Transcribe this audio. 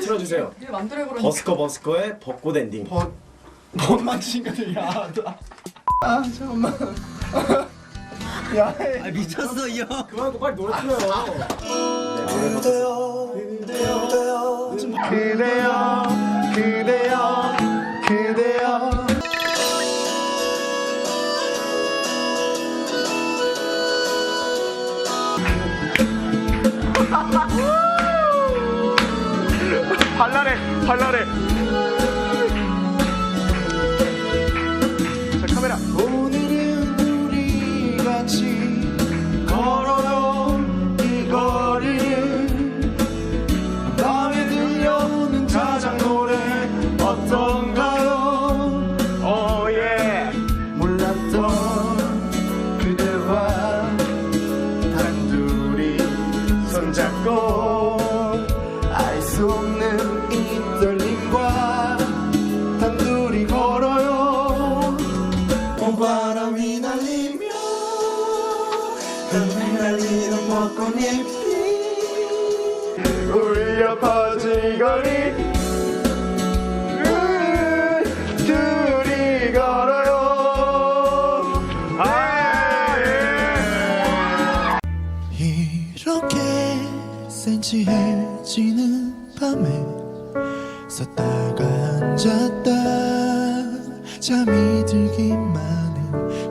틀어주세요. 네 맘대로 해보라니까. 버스커 버스커의 벚꽃 엔딩. 벗, 못 만지니까 야, 나. 아, 잠깐만. 야, 해. 아 미쳤어 이 형. 그만하고 빨리 노래 틀어요. 네, 노래 바꿨어요. 그대 발랄해, 발랄해. 자, 카메라. 오늘은 우리 같이 걸어요 이 거리를 밤에 들려오는 자작 노래 어떤가요? 오예 몰랐던 그대와 단둘이 손잡고 알수 없는 바람이 날리며 흩날리는 벚꽃잎이 울려 퍼진 거리. 음, 둘이 걸어요. 아, 예. 이렇게 센치해지는 밤에 섰다가 앉았다 잠이 들기만 해